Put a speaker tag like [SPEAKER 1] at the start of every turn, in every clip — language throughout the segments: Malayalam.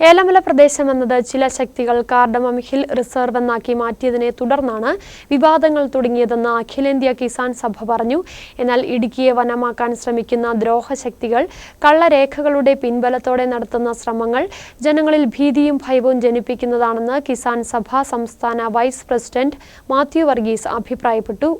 [SPEAKER 1] ഏലമല പ്രദേശം എന്നത് ചില ശക്തികൾ കാർഡമം ഹിൽ റിസർവ് എന്നാക്കി മാറ്റിയതിനെ തുടർന്നാണ് വിവാദങ്ങൾ തുടങ്ങിയതെന്ന് അഖിലേന്ത്യാ കിസാൻ സഭ പറഞ്ഞു. എന്നാൽ ഇടുക്കിയെ വനമാക്കാൻ ശ്രമിക്കുന്ന ദ്രോഹശക്തികൾ കള്ളരേഖകളുടെ പിൻബലത്തോടെ നടത്തുന്ന ശ്രമങ്ങൾ ജനങ്ങളിൽ ഭീതിയും ഭയവും ജനിപ്പിക്കുന്നതാണെന്ന് കിസാൻ സഭ സംസ്ഥാന വൈസ് പ്രസിഡന്റ് മാത്യു വർഗീസ് അഭിപ്രായപ്പെട്ടു.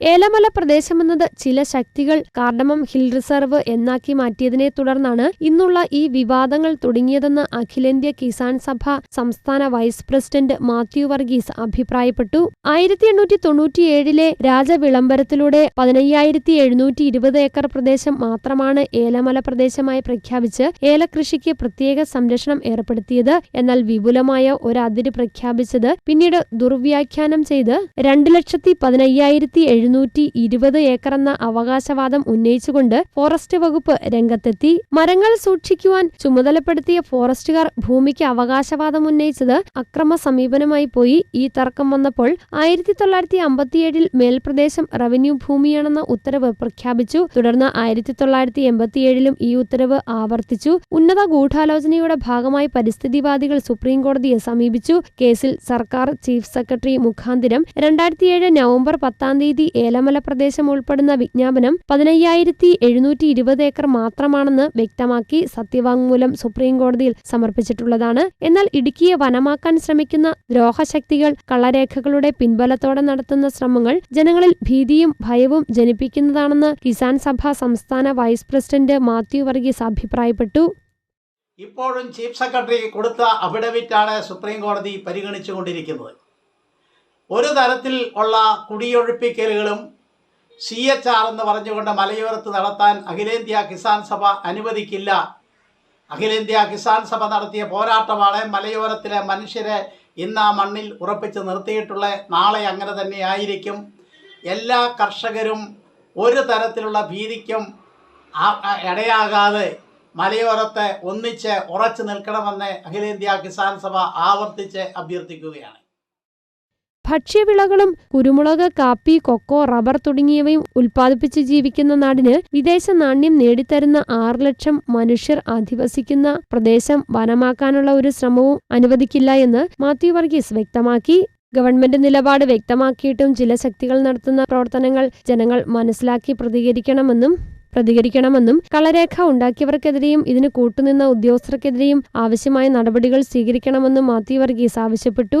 [SPEAKER 1] ഏലമല പ്രദേശമെന്നത് ചില ശക്തികൾ കാർഡമം ഹിൽ റിസർവ് എന്നാക്കി മാറ്റിയതിനെ തുടർന്നാണ് ഇന്നുള്ള ഈ വിവാദങ്ങൾ തുടങ്ങിയതെന്ന് അഖിലേന്ത്യാ കിസാൻ സഭ സംസ്ഥാന വൈസ് പ്രസിഡന്റ് മാത്യു വർഗീസ് അഭിപ്രായപ്പെട്ടു. ആയിരത്തി എണ്ണൂറ്റി തൊണ്ണൂറ്റിയേഴിലെ രാജവിളംബരത്തിലൂടെ പതിനയ്യായിരത്തി എഴുന്നൂറ്റി ഇരുപത് ഏക്കർ പ്രദേശം മാത്രമാണ് ഏലമല പ്രദേശമായി പ്രഖ്യാപിച്ച് ഏലകൃഷിക്ക് പ്രത്യേക സംരക്ഷണം ഏർപ്പെടുത്തിയത്. എന്നാൽ വിപുലമായ ഒരു അതിര് പ്രഖ്യാപിച്ചത് പിന്നീട് ദുർവ്യാഖ്യാനം ചെയ്ത് രണ്ട് ലക്ഷത്തി പതിനയ്യായിരത്തി എഴുന്നൂറ്റി ഇരുപത് ഏക്കർ എന്ന അവകാശവാദം ഉന്നയിച്ചുകൊണ്ട് ഫോറസ്റ്റ് വകുപ്പ് രംഗത്തെത്തി. മരങ്ങൾ സൂക്ഷിക്കുവാൻ ചുമതലപ്പെടുത്തിയ ഫോറസ്റ്റുകാർ ഭൂമിക്ക് അവകാശവാദം ഉന്നയിച്ചത് അക്രമ സമീപനമായി പോയി. ഈ തർക്കം വന്നപ്പോൾ ആയിരത്തി തൊള്ളായിരത്തി അമ്പത്തിയേഴിൽ മേൽപ്രദേശം റവന്യൂ ഭൂമിയാണെന്ന ഉത്തരവ് പ്രഖ്യാപിച്ചു. തുടർന്ന് ആയിരത്തി തൊള്ളായിരത്തി എൺപത്തിയേഴിലും ഈ ഉത്തരവ് ആവർത്തിച്ചു. ഉന്നത ഗൂഢാലോചനയുടെ ഭാഗമായി പരിസ്ഥിതിവാദികൾ സുപ്രീംകോടതിയെ സമീപിച്ചു. കേസിൽ സർക്കാർ ചീഫ് സെക്രട്ടറി മുഖാന്തിരം രണ്ടായിരത്തിയേഴ് നവംബർ പത്താം തീയതി ഏലമല പ്രദേശം ഉൾപ്പെടുന്ന വിജ്ഞാപനം പതിനയ്യായിരത്തി എഴുന്നൂറ്റി ഇരുപത് ഏക്കർ മാത്രമാണെന്ന് വ്യക്തമാക്കി സത്യവാങ്മൂലം സുപ്രീം കോടതിയിൽ സമർപ്പിച്ചിട്ടുള്ളതാണ്. എന്നാൽ ഇടുക്കിയെ വനമാക്കാൻ ശ്രമിക്കുന്ന ദ്രോഹശക്തികൾ കള്ളരേഖകളുടെ പിൻബലത്തോടെ നടത്തുന്ന ശ്രമങ്ങൾ ജനങ്ങളിൽ ഭീതിയും ഭയവും ജനിപ്പിക്കുന്നതാണെന്ന് കിസാൻ സഭ സംസ്ഥാന വൈസ് പ്രസിഡന്റ് മാത്യു വർഗീസ് അഭിപ്രായപ്പെട്ടു.
[SPEAKER 2] ഇപ്പോഴും ചീഫ് സെക്രട്ടറി കൊടുത്ത അഫിഡവിറ്റാണ് സുപ്രീം കോടതി പരിഗണിച്ചുകൊണ്ടിരിക്കുന്നത്. ഒരു തരത്തിൽ ഉള്ള കുടിയൊഴിപ്പിക്കലുകളും സി എച്ച് ആർ എന്ന് പറഞ്ഞുകൊണ്ട് മലയോരത്ത് നടത്താൻ അഖിലേന്ത്യാ കിസാൻ സഭ അനുവദിക്കില്ല. അഖിലേന്ത്യാ കിസാൻ സഭ നടത്തിയ പോരാട്ടമാണ് മലയോരത്തിലെ മനുഷ്യരെ ഇന്ന് ആ മണ്ണിൽ ഉറപ്പിച്ച് നിർത്തിയിട്ടുള്ള നാളെ അങ്ങനെ തന്നെ ആയിരിക്കും. എല്ലാ കർഷകരും ഒരു തരത്തിലുള്ള ഭീതിക്കും ഇടയാകാതെ മലയോരത്തെ ഒന്നിച്ച് ഉറച്ചു നിൽക്കണമെന്ന് അഖിലേന്ത്യാ കിസാൻ സഭ ആവർത്തിച്ച് അഭ്യർത്ഥിക്കുകയാണ്.
[SPEAKER 1] ഭക്ഷ്യവിളകളും കുരുമുളക് കാപ്പി കൊക്കോ റബ്ബർ തുടങ്ങിയവയും ഉൽപ്പാദിപ്പിച്ച് ജീവിക്കുന്ന നാടിന് വിദേശ നാണ്യം നേടിത്തരുന്ന ആറ് ലക്ഷം മനുഷ്യർ അധിവസിക്കുന്ന പ്രദേശം വനമാക്കാനുള്ള ഒരു ശ്രമവും അനുവദിക്കില്ല എന്ന് മാത്യു വർഗീസ് വ്യക്തമാക്കി. ഗവൺമെന്റ് നിലപാട് വ്യക്തമാക്കിയിട്ടും ചില ശക്തികൾ നടത്തുന്ന പ്രവർത്തനങ്ങൾ ജനങ്ങൾ മനസ്സിലാക്കി പ്രതികരിക്കണമെന്നും പ്രതികരിക്കണമെന്നും കളരേഖ ഉണ്ടാക്കിയവർക്കെതിരെയും ഇതിന് കൂട്ടുനിന്ന ഉദ്യോഗസ്ഥർക്കെതിരെയും ആവശ്യമായ നടപടികൾ സ്വീകരിക്കണമെന്നും മാത്യു വർഗീസ് ആവശ്യപ്പെട്ടു.